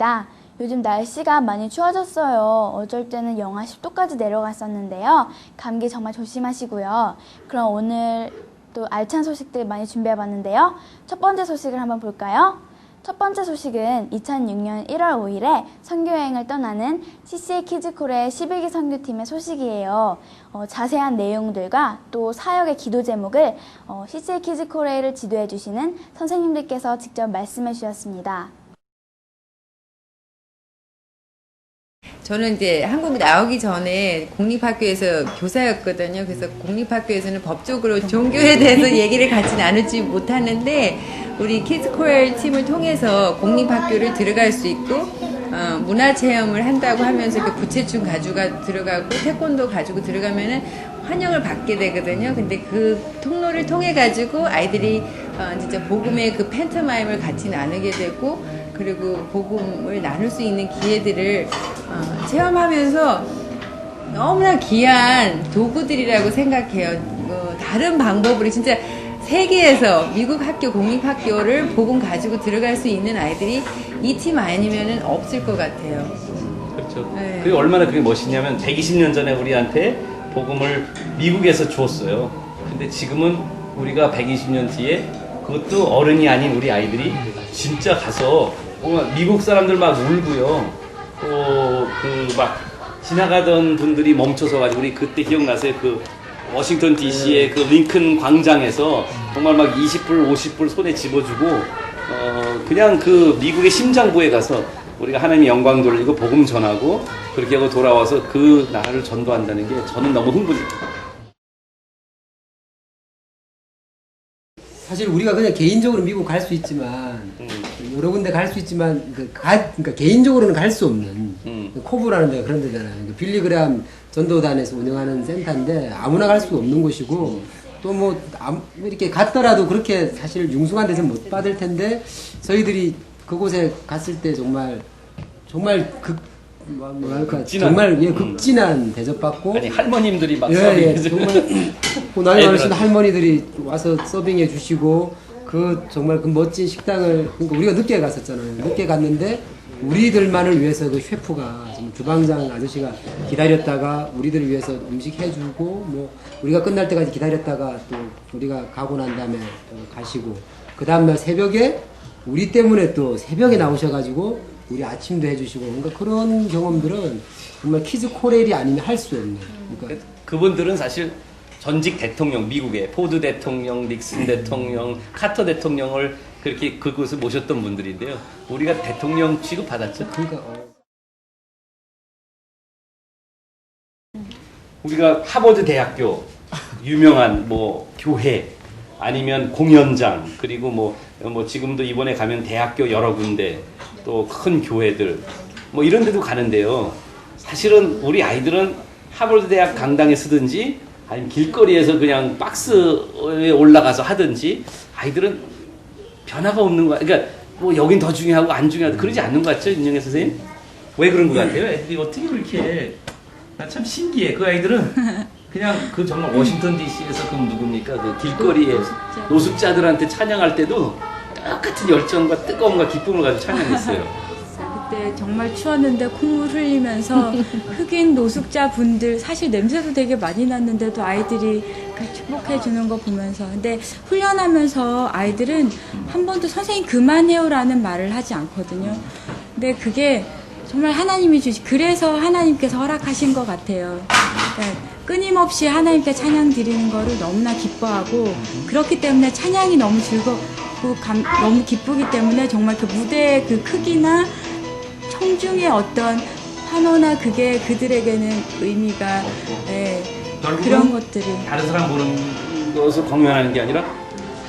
김혜정입니다. 요즘 날씨가 많이 추워졌어요. 어쩔 때는 영하 10도까지 내려갔었는데요. 감기 정말 조심하시고요. 그럼 오늘 또 알찬 소식들 많이 준비해 봤는데요. 첫 번째 소식을 한번 볼까요? 첫 번째 소식은 2006년 1월 5일에 선교여행을 떠나는 CCA 키즈콜의 11기 선교팀의 소식이에요. 어, 자세한 내용들과 또 사역의 기도 제목을 어, CCA 키즈콜을 지도해 주시는 선생님들께서 직접 말씀해 주셨습니다. 저는 이제 한국 나오기 전에 공립학교에서 교사였거든요. 그래서 공립학교에서는 법적으로 종교에 대해서 얘기를 같이 나누지 못하는데 우리 키즈코엘 팀을 통해서 공립학교를 들어갈 수 있고 어, 문화 체험을 한다고 하면서 이렇게 부채춤 가지고 들어가고 태권도 가지고 들어가면은 환영을 받게 되거든요. 근데 그 통로를 통해 가지고 아이들이 어, 진짜 복음의 그 팬터마임을 같이 나누게 되고 그리고 복음을 나눌 수 있는 기회들을 어, 체험하면서 너무나 귀한 도구들이라고 생각해요. 뭐 다른 방법으로 진짜 세계에서 미국 학교 공립학교를 복음 가지고 들어갈 수 있는 아이들이 이 팀 아니면은 없을 것 같아요. 그렇죠. 네. 그게 얼마나 그게 멋있냐면 120년 전에 우리한테 복음을 미국에서 주었어요. 근데 지금은 우리가 120년 뒤에 그것도 어른이 아닌 우리 아이들이 진짜 가서 미국 사람들 막 울고요. 또 그 막 지나가던 분들이 멈춰서 가지고 우리 그때 기억나세요? 그 워싱턴 DC의 그 링컨 광장에서 정말 막 20불, 50불 손에 집어주고 어 그냥 그 미국의 심장부에 가서 우리가 하나님의 영광 돌리고 복음 전하고 그렇게 하고 돌아와서 그 나라를 전도한다는 게 저는 너무 흥분입니다. 사실 우리가 그냥 개인적으로 미국 갈 수 있지만 음. 여러 군데 갈 수 있지만 그 가, 그러니까 개인적으로는 갈 수 없는 음. 코브라는 데가 그런 데잖아요. 그 빌리그람 전도단에서 운영하는 센터인데 아무나 갈 수 없는 곳이고 또 뭐 이렇게 갔더라도 그렇게 사실 융숭한 데서 못 받을 텐데 저희들이 그곳에 갔을 때 정말 정말 극 뭐- 뭐랄까 극진한. 정말 예 음. 극진한 대접받고 아니 할머님들이 막 예, 예, 정말 뭐 나이 많으신. 할머니들이 와서 서빙해 주시고 그 정말 그 멋진 식당을 그러니까 우리가 늦게 갔었잖아요. 늦게 갔는데 우리들만을 위해서 그 셰프가 주방장 아저씨가 기다렸다가 우리들을 위해서 음식 해주고 뭐 우리가 끝날 때까지 기다렸다가 또 우리가 가고 난 다음에 또 가시고 그 다음날 새벽에 우리 때문에 또 새벽에 나오셔가지고 우리 아침도 해주시고 그러니까 그런 경험들은 정말 키즈 코렐이 아니면 할 수 없는 그러니까 그분들은 사실 전직 대통령 미국의 포드 대통령, 닉슨 대통령, 카터 대통령을 그렇게 그곳을 모셨던 분들인데요. 우리가 대통령 취급 받았죠. 그러니까 어, 우리가 하버드 대학교 유명한 뭐 교회 아니면 공연장 그리고 뭐, 뭐 지금도 이번에 가면 대학교 여러 군데 또 큰 교회들 뭐 이런 데도 가는데요. 사실은 우리 아이들은 하버드 대학 강당에 쓰든지 아니면 길거리에서 그냥 박스에 올라가서 하든지 아이들은 변화가 없는 거야. 그러니까 뭐 여긴 더 중요하고 안 중요하고 그러지 않는 것 같죠, 윤영애 선생님? 왜 그런 것 같아요? 애들이 어떻게 그렇게 나 참 신기해. 그 아이들은 그냥 그 정말 워싱턴 D.C.에서 그 누굽니까 그 길거리에 노숙자들한테 찬양할 때도 똑같은 열정과 뜨거움과 기쁨을 가지고 찬양했어요. 정말 추웠는데 콧물 흘리면서 흑인 노숙자 분들 사실 냄새도 되게 많이 났는데도 아이들이 그 축복해 주는 거 보면서 근데 훈련하면서 아이들은 한 번도 선생님 그만해요라는 말을 하지 않거든요. 근데 그게 정말 하나님이 주시 그래서 하나님께서 허락하신 것 같아요. 그러니까 끊임없이 하나님께 찬양 드리는 거를 너무나 기뻐하고 그렇기 때문에 찬양이 너무 즐겁고 감- 너무 기쁘기 때문에 정말 그 무대의 그 크기나 청중의 어떤 환호나 그게 그들에게는 의미가 예, 그런 것들이. 다른 사람 보는 것을 공연하는 게 아니라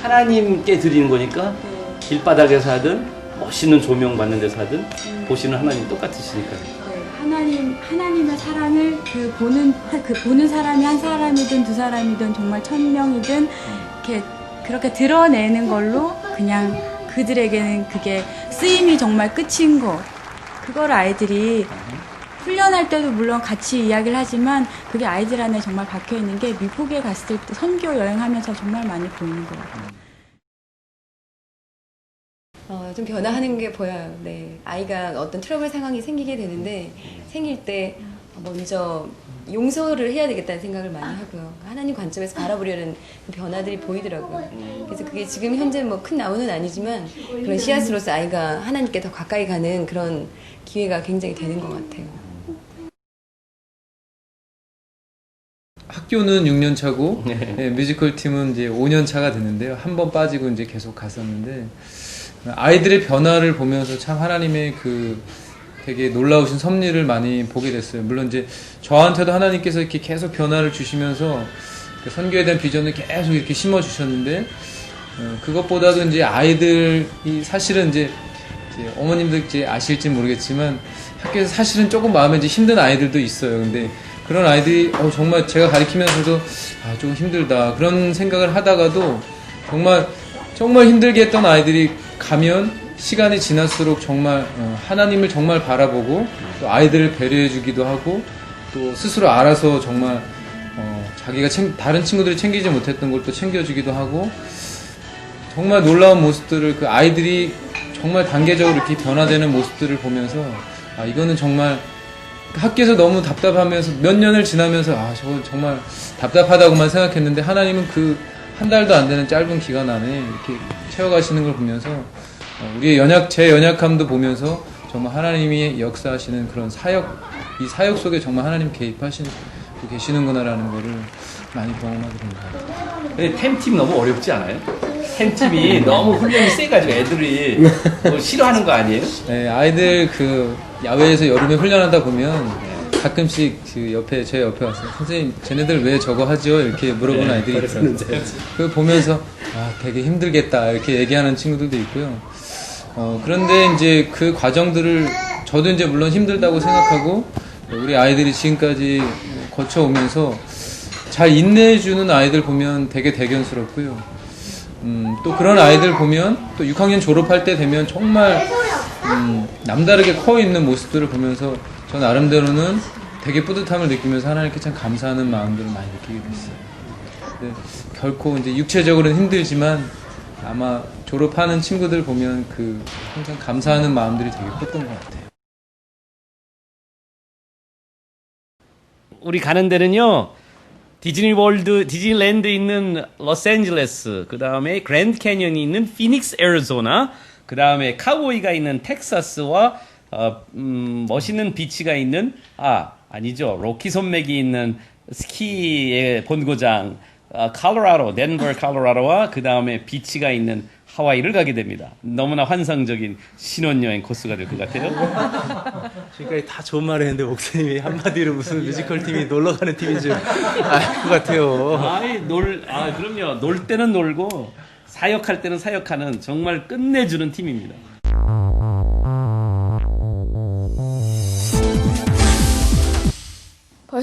하나님께 드리는 거니까 길바닥에서 하든 멋있는 조명 받는 데서 하든 보시는 하나님 똑같으시니까요. 네, 하나님 하나님의 사랑을 그 보는 그 보는 사람이 한 사람이든 두 사람이든 정말 천 명이든 이렇게 그렇게 드러내는 걸로 그냥 그들에게는 그게 쓰임이 정말 끝인 거 그걸 아이들이 훈련할 때도 물론 같이 이야기를 하지만 그게 아이들 안에 정말 박혀 있는 게 미국에 갔을 때 선교 여행하면서 정말 많이 보이는 것 같아요. 어, 좀 변화하는 게 보여요. 네. 아이가 어떤 트러블 상황이 생기게 되는데 생길 때 먼저 용서를 해야 되겠다는 생각을 많이 하고요. 하나님 관점에서 바라보려는 그 변화들이 보이더라고요. 그래서 그게 지금 현재 뭐 큰 나무는 아니지만 그런 씨앗으로서 아이가 하나님께 더 가까이 가는 그런 기회가 굉장히 되는 것 같아요. 학교는 6년 차고 예, 뮤지컬 팀은 이제 5년 차가 됐는데요. 한 번 빠지고 이제 계속 갔었는데 아이들의 변화를 보면서 참 하나님의 그 되게 놀라우신 섭리를 많이 보게 됐어요. 물론 이제 저한테도 하나님께서 이렇게 계속 변화를 주시면서 그 선교에 대한 비전을 계속 이렇게 심어 주셨는데 어, 그것보다도 이제 아이들이 사실은 이제 이제 어머님들 이제 아실지 모르겠지만 학교에서 사실은 조금 마음에 이제 힘든 아이들도 있어요. 근데 그런 아이들이 어, 정말 제가 가리키면서도 아, 조금 힘들다 그런 생각을 하다가도 정말 정말 힘들게 했던 아이들이 가면 시간이 지날수록 정말 어, 하나님을 정말 바라보고 또 아이들을 배려해 주기도 하고 또 스스로 알아서 정말 어, 자기가 챙- 다른 친구들이 챙기지 못했던 걸 또 챙겨주기도 하고 정말 놀라운 모습들을 그 아이들이 정말 단계적으로 이렇게 변화되는 모습들을 보면서 아 이거는 정말 학교에서 너무 답답하면서 몇 년을 지나면서 아 저거 정말 답답하다고만 생각했는데 하나님은 그 한 달도 안 되는 짧은 기간 안에 이렇게 채워가시는 걸 보면서 어, 우리의 연약 제 연약함도 보면서 정말 하나님이 역사하시는 그런 사역 이 사역 속에 정말 하나님 개입하시고 계시는구나라는 거를 많이 경험하게 같아요. 근데 템팀 너무 어렵지 않아요? 템팀이 너무 훈련이 세가지고 애들이 뭐 싫어하는 거 아니에요? 네, 아이들 그 야외에서 여름에 훈련하다 보면 가끔씩 그 옆에 제 옆에 와서 선생님 쟤네들 왜 저거 하죠? 이렇게 물어보는 아이들이 있어요. 그 보면서 아 되게 힘들겠다 이렇게 얘기하는 친구들도 있고요. 어 그런데 이제 그 과정들을 저도 이제 물론 힘들다고 생각하고 우리 아이들이 지금까지 거쳐오면서 잘 인내해주는 아이들 보면 되게 대견스럽고요. 음, 또 그런 아이들 보면 또 6학년 졸업할 때 되면 정말 음, 남다르게 커 있는 모습들을 보면서 저 나름대로는 되게 뿌듯함을 느끼면서 하나님께 참 감사하는 마음들을 많이 느끼게 됐어요. 근데 결코 이제 육체적으로는 힘들지만 아마 졸업하는 친구들 보면 그 항상 감사하는 마음들이 되게 컸던 것 같아요. 우리 가는 데는요. 디즈니 월드, 디즈니랜드 있는 로스앤젤레스, 그 다음에 그랜드 캐년이 있는 피닉스, 애리조나, 그 다음에 카우보이가 있는 텍사스와 어, 음, 멋있는 비치가 있는 아 아니죠 로키 산맥이 있는 스키의 본고장 어, 콜로라도, 덴버, 콜로라도와 그 다음에 비치가 있는 하와이를 가게 됩니다. 너무나 환상적인 신혼여행 코스가 될 것 같아요. 지금까지 다 좋은 말을 했는데 목사님이 한마디로 무슨 뮤지컬 팀이 놀러 가는 팀인 줄 알 것 같아요. 아이 놀, 아 그럼요. 놀 때는 놀고 사역할 때는 사역하는 정말 끝내주는 팀입니다.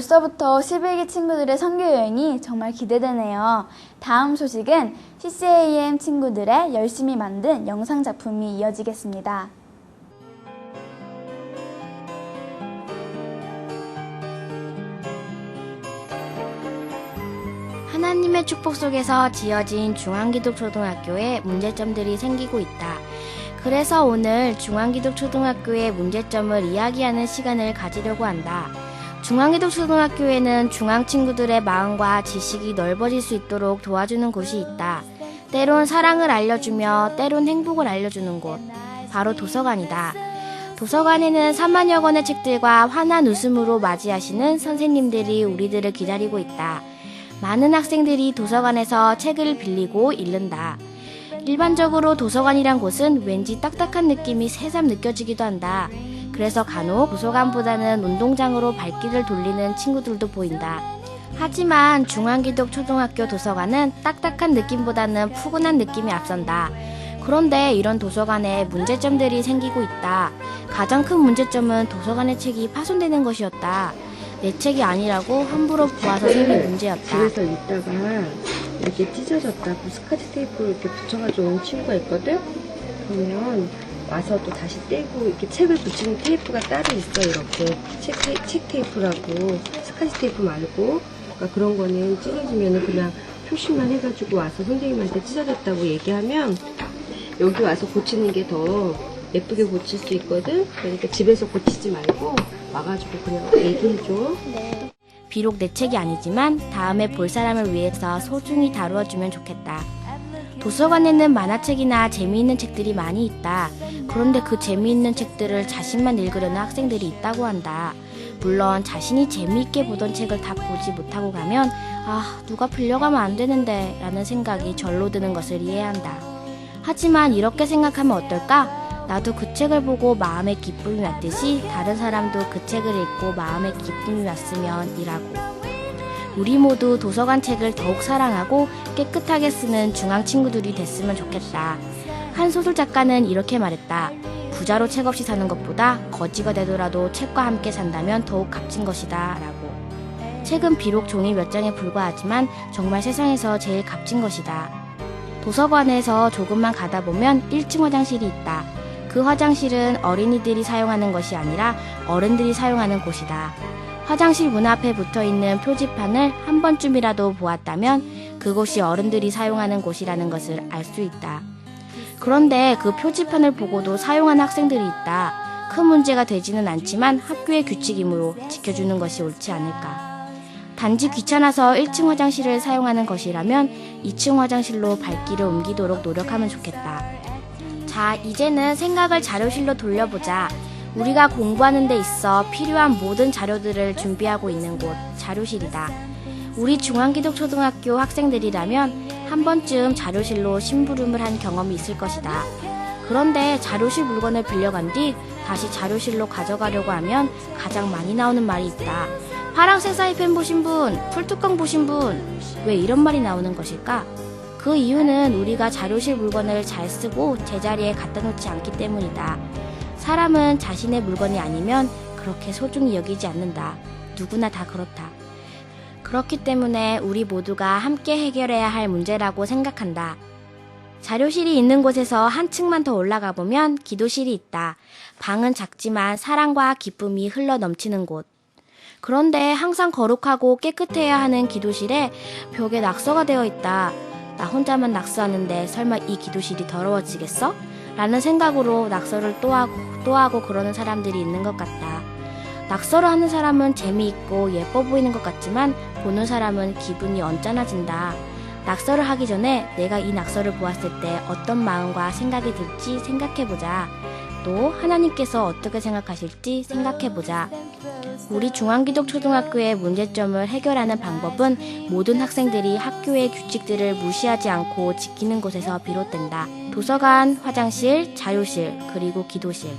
벌써부터 11기 친구들의 선교 여행이 정말 기대되네요. 다음 소식은 CCAM 친구들의 열심히 만든 영상 작품이 이어지겠습니다. 하나님의 축복 속에서 지어진 중앙기독초등학교에 문제점들이 생기고 있다. 그래서 오늘 중앙기독초등학교의 문제점을 이야기하는 시간을 가지려고 한다. 중앙기독초등학교에는 중앙 친구들의 마음과 지식이 넓어질 수 있도록 도와주는 곳이 있다. 때론 사랑을 알려주며 때론 행복을 알려주는 곳. 바로 도서관이다. 도서관에는 3만여 권의 책들과 환한 웃음으로 맞이하시는 선생님들이 우리들을 기다리고 있다. 많은 학생들이 도서관에서 책을 빌리고 읽는다. 일반적으로 도서관이란 곳은 왠지 딱딱한 느낌이 새삼 느껴지기도 한다. 그래서 간혹 도서관보다는 운동장으로 발길을 돌리는 친구들도 보인다. 하지만 중앙기독 초등학교 도서관은 딱딱한 느낌보다는 푸근한 느낌이 앞선다. 그런데 이런 도서관에 문제점들이 생기고 있다. 가장 큰 문제점은 도서관의 책이 파손되는 것이었다. 내 책이 아니라고 함부로 보아서 생긴 문제였다. 집에서 있다가 이렇게 찢어졌다고 스카치 테이프를 이렇게 붙여가지고 온 친구가 있거든? 그러면 와서 또 다시 떼고 이렇게 책을 붙이는 테이프가 따로 있어 이렇게 책, 테, 책 테이프라고 스카치 테이프 말고 그러니까 그런 거는 찢어지면은 그냥 표시만 해가지고 와서 선생님한테 찢어졌다고 얘기하면 여기 와서 고치는 게 더 예쁘게 고칠 수 있거든. 그러니까 집에서 고치지 말고 와가지고 그냥 얘기해줘. 비록 내 책이 아니지만 다음에 볼 사람을 위해서 소중히 다루어주면 좋겠다. 도서관에는 만화책이나 재미있는 책들이 많이 있다. 그런데 그 재미있는 책들을 자신만 읽으려는 학생들이 있다고 한다. 물론 자신이 재미있게 보던 책을 다 보지 못하고 가면 아 누가 빌려가면 안 되는데 라는 생각이 절로 드는 것을 이해해야 한다. 하지만 이렇게 생각하면 어떨까? 나도 그 책을 보고 마음의 기쁨이 왔듯이 다른 사람도 그 책을 읽고 마음의 기쁨이 왔으면 이라고. 우리 모두 도서관 책을 더욱 사랑하고 깨끗하게 쓰는 중앙 친구들이 됐으면 좋겠다. 한 소설 작가는 이렇게 말했다. 부자로 책 없이 사는 것보다 거지가 되더라도 책과 함께 산다면 더욱 값진 것이다. 라고. 책은 비록 종이 몇 장에 불과하지만 정말 세상에서 제일 값진 것이다. 도서관에서 조금만 가다 보면 1층 화장실이 있다. 그 화장실은 어린이들이 사용하는 것이 아니라 어른들이 사용하는 곳이다. 화장실 문 앞에 붙어 있는 표지판을 한 번쯤이라도 보았다면 그곳이 어른들이 사용하는 곳이라는 것을 알 수 있다. 그런데 그 표지판을 보고도 사용하는 학생들이 있다. 큰 문제가 되지는 않지만 학교의 규칙이므로 지켜주는 것이 옳지 않을까. 단지 귀찮아서 1층 화장실을 사용하는 것이라면 2층 화장실로 발길을 옮기도록 노력하면 좋겠다. 자, 이제는 생각을 자료실로 돌려보자. 우리가 공부하는 데 있어 필요한 모든 자료들을 준비하고 있는 곳, 자료실이다. 우리 중앙기독초등학교 학생들이라면 한 번쯤 자료실로 심부름을 한 경험이 있을 것이다. 그런데 자료실 물건을 빌려간 뒤 다시 자료실로 가져가려고 하면 가장 많이 나오는 말이 있다. 파랑색 사이펜 보신 분, 풀뚜껑 보신 분, 왜 이런 말이 나오는 것일까? 그 이유는 우리가 자료실 물건을 잘 쓰고 제자리에 갖다 놓지 않기 때문이다. 사람은 자신의 물건이 아니면 그렇게 소중히 여기지 않는다. 누구나 다 그렇다. 그렇기 때문에 우리 모두가 함께 해결해야 할 문제라고 생각한다. 자료실이 있는 곳에서 한 층만 더 올라가 보면 기도실이 있다. 방은 작지만 사랑과 기쁨이 흘러 넘치는 곳. 그런데 항상 거룩하고 깨끗해야 하는 기도실에 벽에 낙서가 되어 있다. 나 혼자만 낙서하는데 설마 이 기도실이 더러워지겠어? 라는 생각으로 낙서를 또 하고 또 하고 그러는 사람들이 있는 것 같다. 낙서를 하는 사람은 재미있고 예뻐 보이는 것 같지만 보는 사람은 기분이 언짢아진다. 낙서를 하기 전에 내가 이 낙서를 보았을 때 어떤 마음과 생각이 들지 생각해보자. 또 하나님께서 어떻게 생각하실지 생각해보자. 우리 중앙기독초등학교의 문제점을 해결하는 방법은 모든 학생들이 학교의 규칙들을 무시하지 않고 지키는 곳에서 비롯된다. 도서관, 화장실, 자료실, 그리고 기도실.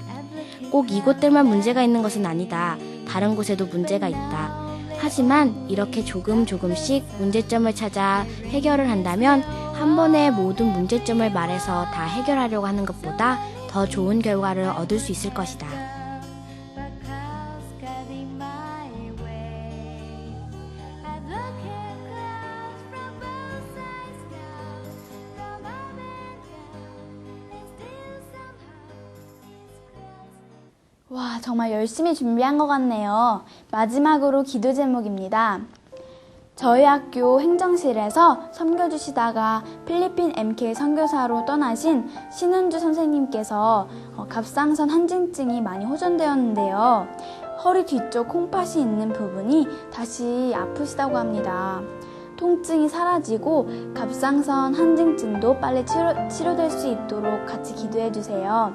꼭 이곳들만 문제가 있는 것은 아니다. 다른 곳에도 문제가 있다. 하지만 이렇게 조금 조금씩 문제점을 찾아 해결을 한다면 한 번에 모든 문제점을 말해서 다 해결하려고 하는 것보다 더 좋은 결과를 얻을 수 있을 것이다. 와, 정말 열심히 준비한 것 같네요. 마지막으로 기도 제목입니다. 저희 학교 행정실에서 섬겨주시다가 필리핀 MK 선교사로 떠나신 신은주 선생님께서 어, 갑상선 한증증이 많이 호전되었는데요. 허리 뒤쪽 콩팥이 있는 부분이 다시 아프시다고 합니다. 통증이 사라지고 갑상선 한증증도 빨리 치료, 치료될 수 있도록 같이 기도해 주세요.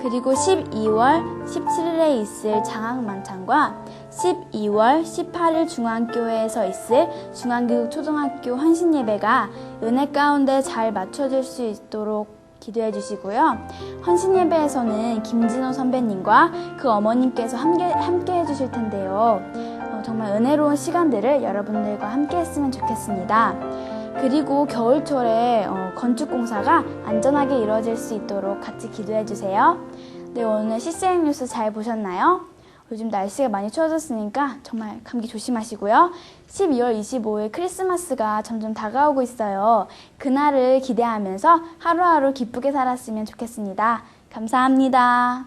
그리고 12월 17일에 있을 장학만찬과 12월 18일 중앙교회에서 있을 중앙교육 초등학교 헌신예배가 은혜 가운데 잘 맞춰질 수 있도록 기도해 주시고요. 헌신예배에서는 김진호 선배님과 그 어머님께서 함께, 함께 해주실 텐데요. 어, 정말 은혜로운 시간들을 여러분들과 함께 했으면 좋겠습니다. 그리고 겨울철에 어, 건축공사가 안전하게 이루어질 수 있도록 같이 기도해 주세요. 네, 오늘 CCN 뉴스 잘 보셨나요? 요즘 날씨가 많이 추워졌으니까 정말 감기 조심하시고요. 12월 25일 크리스마스가 점점 다가오고 있어요. 그날을 기대하면서 하루하루 기쁘게 살았으면 좋겠습니다. 감사합니다.